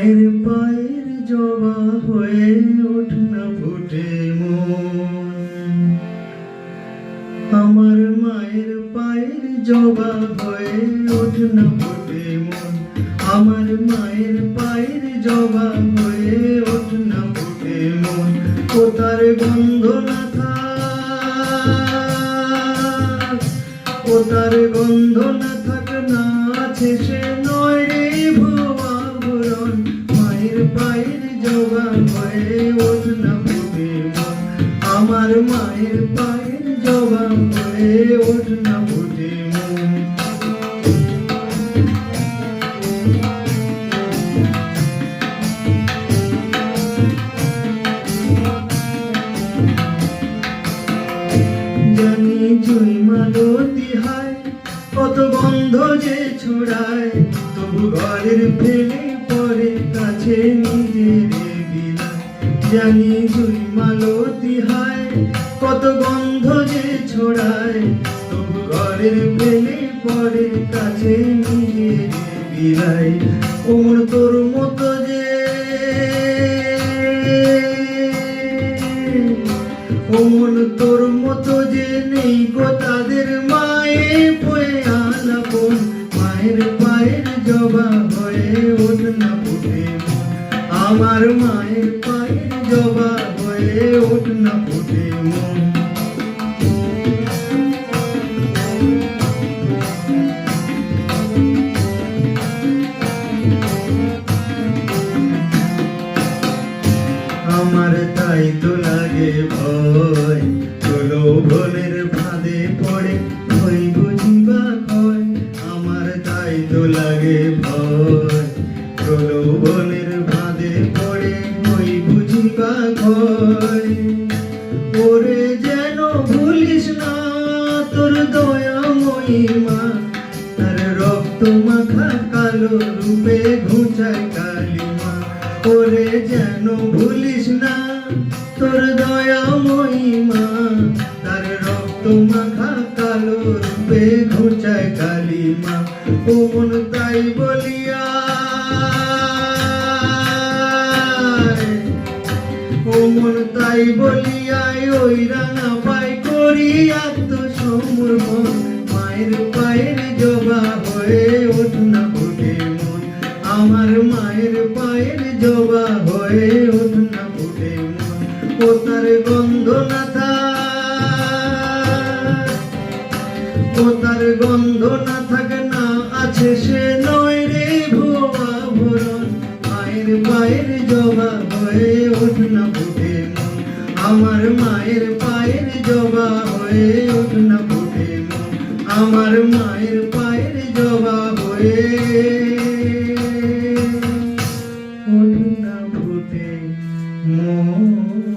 মায়ের পায়ের জবা হয়ে ওঠ না ফুটে আমার মায়ের পায়ের জবা হয়ে ওঠ না ফুটে আমার মায়ের পায়ের জবা হয়ে ওঠ না ফুটে মন। ও তার গন্ধ না থাক ও তার গন্ধ না থাক, না আছে সে নয় রে ভুরন মায়ের জবা হয়ে ফুটে আমার মায়ের পায়ের জবা হয়ে না ফুটে জানি জুই মালতি হায়, কত গন্ধ যে ছড়ায়, তবু ঘরের ফেলে পরে কাছে নিজের বিলায় জানি জুই মালতি হায়, কত গন্ধ যে ছড়ায়। তবু ঘরের ফেলে পরে কাছে নিজের বিলায় ওমর তোর মতো যে ওমন তোর মতো যে নেই গো তাদের মায়ে পয়ে আলাপন। মায়ের পায়ের জবা ওঠ না ফুটে আমার মায়ের পায়ের জবা হয়ে ওঠ না ফুটে আমার তাই তো লাগে ভয়। চলো ভনের ফাঁদে পড়ে পড়ে ভয় বুঝিবা কয় ওরে যেন ভুলিস না তোর দয়া মহিমা তার রক্ত কালো রূপে ঘুচায় কালিমা ওরে যেন ভুলিস না তোর দয়া মহিমা তার রক্ত কালো রূপে ঘুচায় কালিমা ও তাই বলিয়া ও তাই ওই রাঙা পাই মায়ের পায়ের জবা হয়ে ফুটে মন। আমার মায়ের পায়ের জবা হয়ে ফুটে মন। ও তার গন্ধ না থাক ও তার গন্ধ না থাকে না আছে সে নয় রে ভুয়া ভরণ। মায়ের পায়ের জবা আমার মায়ের পায়ের জবা হয়ে উঠ না ফুটে আমার মায়ের পায়ের জবা হয়ে উঠ না ফুটে মন